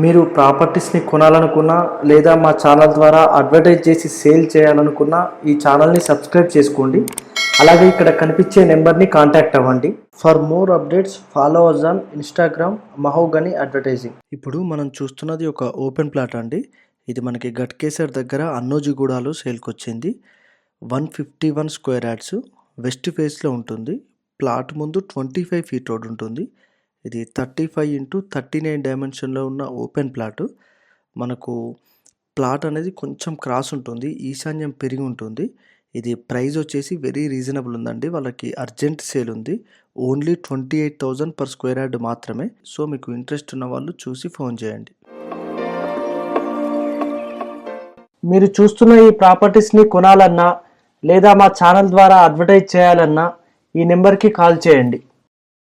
మీరు ప్రాపర్టీస్ని కొనాలనుకున్నా లేదా మా ఛానల్ ద్వారా అడ్వర్టైజ్ చేసి సేల్ చేయాలనుకున్నా ఈ ఛానల్ని సబ్స్క్రైబ్ చేసుకోండి. అలాగే ఇక్కడ కనిపించే నెంబర్ని కాంటాక్ట్ అవ్వండి. For more updates follow us on Instagram mahogany advertising ఇప్పుడు మనం చూస్తున్నది ఒక ఓపెన్ ప్లాట్ అండి. ఇది మనకి గట్కేసర్ దగ్గర అన్నోజిగూడలో సేల్కి వచ్చింది one fifty one square yards west ఫేస్లో ఉంటుంది. ప్లాట్ ముందు ట్వంటీ ఫైవ్ ఫీట్ రోడ్ ఉంటుంది. ఇది thirty five into thirty nine డైమెన్షన్లో ఉన్న ఓపెన్ ప్లాట్. మనకు ప్లాట్ అనేది కొంచెం క్రాస్ ఉంటుంది ఈశాన్యం పెరిగి ఉంటుంది. ఇది ప్రైస్ వచ్చేసి వెరీ రీజనబుల్ ఉందండి. వాళ్ళకి అర్జెంట్ సేల్ ఉంది. Only twenty eight thousand per square yard మాత్రమే. సో మీకు ఇంట్రెస్ట్ ఉన్న వాళ్ళు చూసి ఫోన్ చేయండి. మీరు చూస్తున్న ఈ ప్రాపర్టీస్ని కొనాలన్నా లేదా మా ఛానల్ ద్వారా అడ్వర్టైజ్ చేయాలన్నా ఈ నెంబర్కి కాల్ చేయండి.